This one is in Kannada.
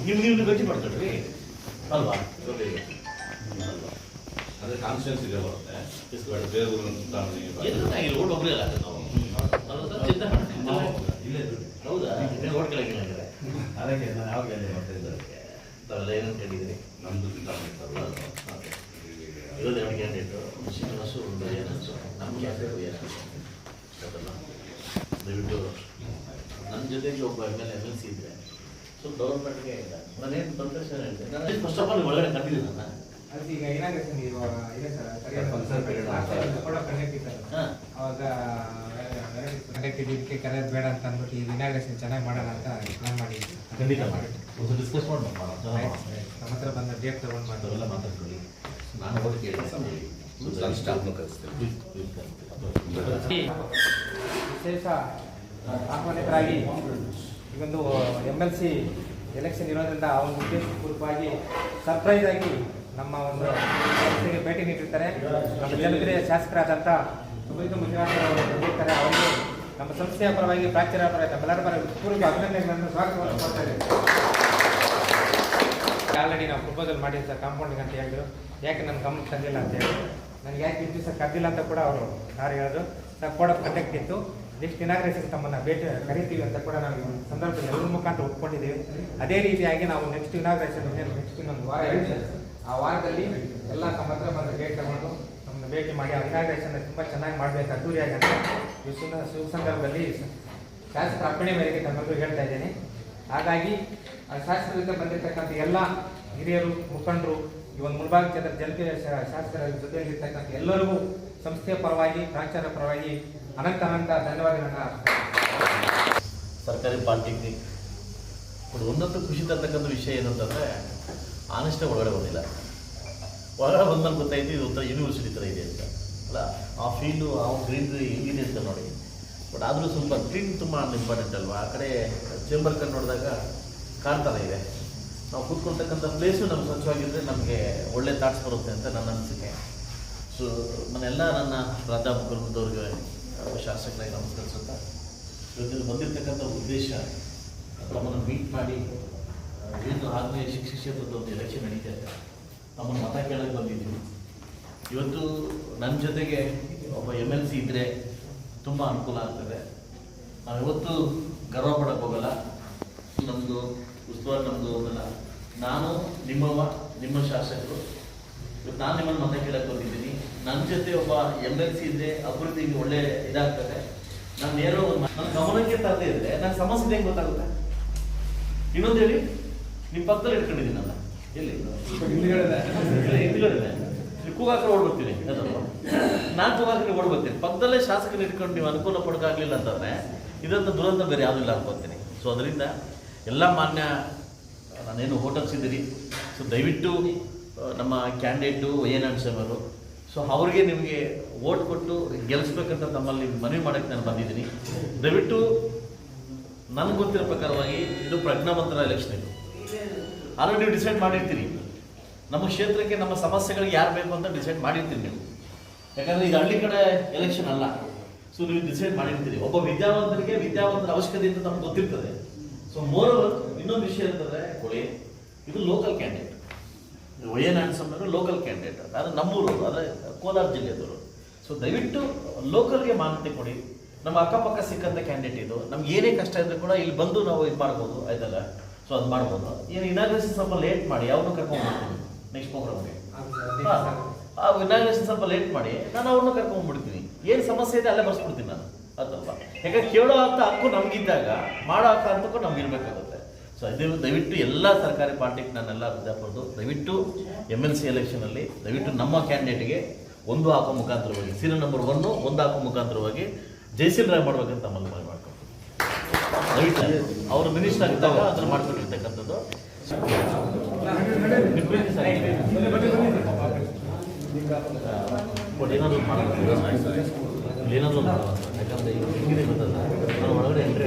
ನೀವು ನೀವು ಗಟ್ಟಿ ಮಾಡ್ಕೊಳ್ರಿ. ಅಲ್ವಾ? ಅಲ್ವಾ ಅದೇ ಕಾನ್ಫಿಡೆನ್ಸ್ ಇದೆ ಬರುತ್ತೆ ಬೇರೆ ಎಲ್ಲ ಓಟ್ ಒಬ್ಬರೇ ಅಲ್ಲ ನಾವು. ಇಲ್ಲೇ ಹೌದಾ? ನೀವು ಓಟ್ ಕೆಳಗಿಲ್ಲ ಹಾಗಾದ್ರೆ. ಅದಕ್ಕೆ ನಾನು ಯಾವಾಗ ಹೇಳಿ ಬರ್ತಿದ್ದೆ ತಾವೆಲ್ಲ ಏನಂತ ಹೇಳಿದ್ದೀರಿ ನಮ್ದು ಸಿದ್ಧಾಂತ ಓಕೆ. ವಿರೋಧ ಕ್ಯಾಂಡಿಡೇಟ್ ಶ್ರೀನಿವಾಸು ಒಂದು ಏನನ್ಸು ನಮ್ಮ ಕ್ಯಾಂಡಿಡೇಟ್ ಏನನ್ಸು ಗೊತ್ತಲ್ಲ? ದಯವಿಟ್ಟು. ನನ್ನ ಜೊತೆಗೆ ಒಬ್ಬ M L M L so ಗೌರ್ಮೆಂಟ್ಗೆ ಇಲ್ಲ. ನಾನೇನು ಸಂತೋಷ ಹೇಳ್ತೇನೆ ನಾನು ಫಸ್ಟ್ ಆಫ್ ಆಲ್ ಒಳಗಡೆ ಅದು ಈಗ ಏನಾಗುತ್ತೆ ನೀವು ಇದೆ ಸರ್ Concern period ಅಂತ. ಕೂಡ ಹಾಂ. ಅವಾಗ ಕಂಡಕ್ಟ್ ಇದಕ್ಕೆ ಕರೆಯೋದು ಬೇಡ ಅಂತ ಅಂದ್ಬಿಟ್ಟು ಈ ಇನಾಗ್ರೇಷನ್ ಚೆನ್ನಾಗಿ ಮಾಡೋಣ ಅಂತ ಪ್ಲಾನ್ ಮಾಡಿ ಖಂಡಿತ ಮಾಡಿ. ಒಂದು ಡಿಸ್ಕಸ್ ಮಾಡಿ ಮಾಡೋಣ. ನಮ್ಮ ಹತ್ರ ಬಂದ ಡೇಟ್ ತಗೊಂಡು ಮಾಡ್ತಾರೆ ಮಾತಾಡ್ಕೊಳ್ಳಿ. ನಾನು ಕೇಳಿ ವಿಶೇಷ ಆಹ್ವಾನಿತರಾಗಿ ಈ ಒಂದು ಎಂ ಎಲ್ ಸಿ ಎಲೆಕ್ಷನ್ ಇರೋದ್ರಿಂದ ಆ ಒಂದು ಸರ್ಪ್ರೈಸ್ ಆಗಿ ನಮ್ಮ ಒಂದು ಸಂಸ್ಥೆಗೆ ಭೇಟಿ ನೀಡಿರ್ತಾರೆ. ನಮ್ಮ ಜನಪ್ರಿಯ ಶಾಸಕರಾದಂಥ ಮಂಜುನಾಥ್ ಅವರು ಬಂದಿರ್ತಾರೆ ಅವರಿಗೆ ನಮ್ಮ ಸಂಸ್ಥೆಯ ಪರವಾಗಿ ಪ್ರಾಚಾರ್ಯ ಪರವಾಗಿ ನಮ್ಮೆಲ್ಲರ ಪರ ಪೂರ್ವ ಅಭಿನಂದನೆಗಳನ್ನು ಸ್ವಾಗತವನ್ನು ಕೊಡ್ತಾ ಆಲ್ರೆಡಿ ನಾವು ಪ್ರಪೋಸಲ್ ಮಾಡಿದ್ದು ಸರ್ ಕಾಂಪೌಂಡಿಂಗ್ ಅಂತ ಹೇಳಿದ್ರು. ಯಾಕೆ ನನ್ನ ಗಮನಕ್ಕೆ ತಂದಿಲ್ಲ ಅಂತ ಹೇಳಿದ್ರು. ನನಗೆ ಯಾಕೆ ಇದ್ದು ಸರ್ ಕರೆದಿಲ್ಲ ಅಂತ ಕೂಡ ಅವರು ಯಾರು ಹೇಳಿದ್ರು ಸರ್ ಕೋಡ್ ಆಫ್ ಇತ್ತು. ನೆಕ್ಸ್ಟ್ ಇನಾಗ್ರೇಷನ್ ತಮ್ಮನ್ನ ಭೇಟಿ ಕರಿತೀವಿ ಅಂತ ಕೂಡ ನಾವು ಸಂದರ್ಭದಲ್ಲಿ ಎಲ್ಲರ ಮುಖಾಂತರ ಒಪ್ಕೊಂಡಿದ್ದೀವಿ. ಅದೇ ರೀತಿಯಾಗಿ ನಾವು ನೆಕ್ಸ್ಟ್ ಇನಾಗ್ರೇಷನ್ ನೆಕ್ಸ್ಟ್ ಇನ್ನೊಂದು ವಾರ ಇದೆ ಆ ವಾರದಲ್ಲಿ ಎಲ್ಲ ತಮ್ಮ ಹತ್ರ ಬಂದು ಭೇಟಿ ತಗೊಂಡು ನಮ್ಮನ್ನು ಭೇಟಿ ಮಾಡಿ ಆ ಇನಾಗ್ರೇಷನ್ ತುಂಬ ಚೆನ್ನಾಗಿ ಮಾಡಬೇಕು ಅದ್ದೂರಿಯಾಗಿ ಅಂತ ಈ ಶುಭ ಸಂದರ್ಭದಲ್ಲಿ ಶಾಸ್ತ್ರ ಅಪ್ಪಣೆ ಮೇರೆಗೆ ತಮ್ಮೆಲ್ಲರೂ ಹೇಳ್ತಾ ಇದ್ದೇನೆ. ಹಾಗಾಗಿ ಆ ಶಾಸ್ತ್ರದಿಂದ ಬಂದಿರತಕ್ಕಂಥ ಎಲ್ಲ ಹಿರಿಯರು, ಮುಖಂಡರು, ಈ ಒಂದು ಮುಳಬಾಗ ಜನತೆ ಶಾಸ್ತ್ರ ಜೊತೆಯಲ್ಲಿರ್ತಕ್ಕಂಥ ಎಲ್ಲರಿಗೂ ಸಂಸ್ಥೆಯ ಪರವಾಗಿ ಪ್ರಾಚಾರ ಪರವಾಗಿ ಅನಂತ ಅನಂತ ಧನ್ಯವಾದಗಳನ್ನ ಸರ್ಕಾರಿ ಪಾಲಿಟೆಕ್ನಿಕ್. ಬಟ್ ಒಂದಂತೂ ಖುಷಿ ತರ್ತಕ್ಕಂಥ ವಿಷಯ ಏನು ಅಂತಂದರೆ ಆನಷ್ಟೇ ಒಳಗಡೆ ಬಂದಿಲ್ಲ. ಒಳಗಡೆ ಬಂದ್ಮೇಲೆ ಗೊತ್ತಾಯ್ತು ಇದು ಒಂಥರ ಯೂನಿವರ್ಸಿಟಿ ಥರ ಇದೆ ಅಂತ. ಅಲ್ಲ, ಆ ಫೀಲ್ಡು ಆ ಗ್ರೀನ್ರಿ ಹೆಂಗಿದೆ ಅಂತ ನೋಡಿ. ಬಟ್ ಆದರೂ ಸ್ವಲ್ಪ ಕ್ಲೀನ್ ತುಂಬ ಇಂಪಾರ್ಟೆಂಟ್ ಅಲ್ವಾ? ಆ ಕಡೆ ಚೇಂಬರ್ ಕಡೆ ನೋಡಿದಾಗ ಕಾಣ್ತಾನೆ ಇದೆ. ನಾವು ಕೂತ್ಕೊಳ್ತಕ್ಕಂಥ ಪ್ಲೇಸು ನಮ್ಗೆ ಸ್ವಚ್ಛವಾಗಿದ್ದರೆ ನಮಗೆ ಒಳ್ಳೆ ಥಾಟ್ಸ್ ಬರುತ್ತೆ ಅಂತ ನನ್ನ ಅನಿಸಿಕೆ. ಸೊ ನನ್ನೆಲ್ಲ ನನ್ನ ಪ್ರಾಧ್ಯಾಪಕರದವ್ರಿಗೆ ಶಾಸಕರಾಗಿ ನಮಸ್ಕರಿಸುತ್ತಾ ಇವತ್ತಿನ ಬಂದಿರತಕ್ಕಂಥ ಉದ್ದೇಶ, ತಮ್ಮನ್ನು ಮೀಟ್ ಮಾಡಿ ಏನು ಆಗ್ನೇಯ ಶಿಕ್ಷಣ ಕ್ಷೇತ್ರದ ಒಂದು ಎಲೆಕ್ಷನ್ ನಡೀತಾ ಇದೆ ತಮ್ಮ ಮತ ಕೇಳಕ್ಕೆ ಬಂದಿದ್ದೀವಿ. ಇವತ್ತು ನನ್ನ ಜೊತೆಗೆ ಒಬ್ಬ ಎಂ ಎಲ್ ಸಿ ಇದ್ದರೆ ತುಂಬ ಅನುಕೂಲ ಆಗ್ತದೆ. ನಾವು ಇವತ್ತು ಗರ್ವ ಪಡಕ್ಕೆ ಹೋಗಲ್ಲ. ನಮ್ಮದು ಉಸ್ತುವಾರಿ ನಮ್ಮದು ಹೋಗಲ್ಲ. ನಾನು ನಿಮ್ಮವ ನಿಮ್ಮ ಶಾಸಕರು, ಇವತ್ತು ನಾನು ನಿಮ್ಮನ್ನು ಮತ ಕೇಳಕ್ಕೆ ಬಂದಿದ್ದೀನಿ. ನನ್ನ ಜೊತೆ ಒಬ್ಬ ಎಂ ಎಲ್ ಸಿ ಇದ್ರೆ ಅಭಿವೃದ್ಧಿಗೆ ಒಳ್ಳೆ ಇದಾಗ್ತದೆ. ನಾನು ಒಂದು ನನ್ನ ಗಮನಕ್ಕೆ ತರದೇ ಇದ್ರೆ ನನ್ನ ಸಮಸ್ಯೆ ಹೆಂಗೆ ಗೊತ್ತಾಗುತ್ತೆ? ಇನ್ನೊಂದು ಹೇಳಿ? ನಿಮ್ಮ ಪಕ್ಕದಲ್ಲಿ ಇಟ್ಕೊಂಡಿದ್ದೀನಲ್ಲ. ಎಲ್ಲಿ? ಹಿಂದ್ಗಡೆ ಕೂಗಾಕ್ರೆ ಓಡ್ ಬರ್ತೀನಿ ನಾನು ಕೂಗಾಕ್ರೆ ಓಡ್ಬರ್ತೀನಿ ಪಕ್ಕದಲ್ಲೇ ಶಾಸಕರು ಇಟ್ಕೊಂಡು ನೀವು ಅನುಕೂಲ ಪಡ್ಕಾಗ್ಲಿಲ್ಲ ಅಂತಂದ್ರೆ ಇದಂತ ದುರಂತ ಬೇರೆ ಯಾವುದೂ ಇಲ್ಲ ಅನ್ಕೋತೀನಿ. ಸೊ ಅದರಿಂದ ಎಲ್ಲ ಮಾನ್ಯ, ನಾನೇನು ಹೋಟಲ್ಸಿದ್ದೀರಿ ಸೊ ದಯವಿಟ್ಟು ನಮ್ಮ ಕ್ಯಾಂಡಿಡೇಟು ವೈ ಎನ್ ಅವರು ಸೊ ಅವ್ರಿಗೆ ನಿಮಗೆ ಓಟ್ ಕೊಟ್ಟು ಗೆಲ್ಲಿಸ್ಬೇಕಂತ ನಮ್ಮಲ್ಲಿ ಮನವಿ ಮಾಡಕ್ಕೆ ನಾನು ಬಂದಿದ್ದೀನಿ. ದಯವಿಟ್ಟು ನನಗೆ ಗೊತ್ತಿರೋ ಪ್ರಕಾರವಾಗಿ ಇದು ಪ್ರಜ್ಞಾವಂತರ ಎಲೆಕ್ಷನ್ ಇದು. ಆಲ್ರೆಡಿ ನೀವು ಡಿಸೈಡ್ ಮಾಡಿರ್ತೀರಿ. ನಮ್ಮ ಕ್ಷೇತ್ರಕ್ಕೆ, ನಮ್ಮ ಸಮಸ್ಯೆಗಳಿಗೆ ಯಾರು ಬೇಕು ಅಂತ ಡಿಸೈಡ್ ಮಾಡಿರ್ತೀರಿ ನೀವು. ಯಾಕಂದ್ರೆ ಇದು ಹಳ್ಳಿ ಕಡೆ ಎಲೆಕ್ಷನ್ ಅಲ್ಲ. ಸೊ ನೀವು ಡಿಸೈಡ್ ಮಾಡಿರ್ತೀರಿ. ಒಬ್ಬ ವಿದ್ಯಾವಂತರಿಗೆ ವಿದ್ಯಾವಂತರ ಅವಶ್ಯಕತೆ ಅಂತ ನಮ್ಗೆ ಗೊತ್ತಿರ್ತದೆ. ಸೊ ಮೋರ್ ಇನ್ನೊಂದು ವಿಷಯ ಇರ್ತದೆ ಕೊಡಿ ಇದು ಲೋಕಲ್ ಕ್ಯಾಂಡಿಡೇಟ್ ಎನ್ ಅವರು ಲೋಕಲ್ ಕ್ಯಾಂಡಿಡೇಟ್ ಆದರೆ ನಮ್ಮೂರು ಅಂದರೆ ಕೋಲಾರ ಜಿಲ್ಲೆಯವರು ಸೊ ದಯವಿಟ್ಟು ಲೋಕಲ್ಗೆ ಮಾನ್ಯತೆ ಕೊಡಿ. ನಮ್ಮ ಅಕ್ಕಪಕ್ಕ ಸಿಕ್ಕಂಥ ಕ್ಯಾಂಡಿಡೇಟ್ ಇದು. ನಮ್ಗೆ ಏನೇ ಕಷ್ಟ ಇದ್ರೂ ಕೂಡ ಇಲ್ಲಿ ಬಂದು ನಾವು ಇದು ಮಾಡ್ಬೋದು ಆಯ್ತಲ್ಲ? ಸೊ ಅದು ಮಾಡ್ಬೋದು. ಏನು ಇನಾಗ್ರೇಷನ್ ಸ್ವಲ್ಪ ಲೇಟ್ ಮಾಡಿ ಯಾವನ್ನೂ ಕರ್ಕೊಂಡ್ಬಿಡ್ತೀನಿ ನೆಕ್ಸ್ಟ್ ಪ್ರೋಗ್ರಾಮ್ಗೆ ಆ ಇನಾಗ್ರೇಷನ್ ಸ್ವಲ್ಪ ಲೇಟ್ ಮಾಡಿ ನಾನು ಅವ್ರನ್ನ ಕರ್ಕೊಂಡ್ಬಿಡ್ತೀನಿ ಏನು ಸಮಸ್ಯೆ ಇದೆ ಅಲ್ಲೇ ಬರ್ಸ್ಬಿಡ್ತೀನಿ ನಾನು. ಅದಲ್ವಾ ಯಾಕಂದ್ರೆ ಕೇಳೋ ಅಂತ ಹಕ್ಕು ನಮಗಿದ್ದಾಗ ಮಾಡೋ ಹಕ್ಕ ಅಂತಕ್ಕೂ ನಮ್ಗೆ ಇರಬೇಕಾಗುತ್ತೆ. ಸೊ ಇದು ದಯವಿಟ್ಟು ಎಲ್ಲ ಸರ್ಕಾರಿ ಪಾರ್ಟಿಗೆ ನಾನೆಲ್ಲ ವಿದ್ಯಾಪುರದು ದಯವಿಟ್ಟು ಎಂ ಎಲ್ ಸಿ ಎಲೆಕ್ಷನಲ್ಲಿ ದಯವಿಟ್ಟು ನಮ್ಮ ಕ್ಯಾಂಡಿಡೇಟ್ಗೆ ಒಂದು ಹಾಕೋ ಮುಖಾಂತರವಾಗಿ ಸೀರಿಯಲ್ ನಂಬರ್ ಒನ್ನು ಒಂದು ಹಾಕೋ ಮುಖಾಂತರವಾಗಿ ಜೈಸಿಲ್ ರಾಯ್ ಮಾಡ್ಬೇಕಂತ ಮನವಿ ಮಾಡ್ಕೊಂಡು ದಯವಿಟ್ಟು ಅವರು ಮಿನಿಸ್ಟರ್ ಆಗಿದ್ದಾಗ ಅದನ್ನು ಮಾಡ್ಕೊಂಡಿರ್ತಕ್ಕಂಥದ್ದು. ಏನಾದರೂ ಮಾಡೋದು ಏನಾದ್ರು ಮಾಡೋದು ಯಾಕಂದ್ರೆ ಗೊತ್ತಲ್ಲ? ನಾನು ಒಳಗಡೆ ಎಂಟ್ರಿ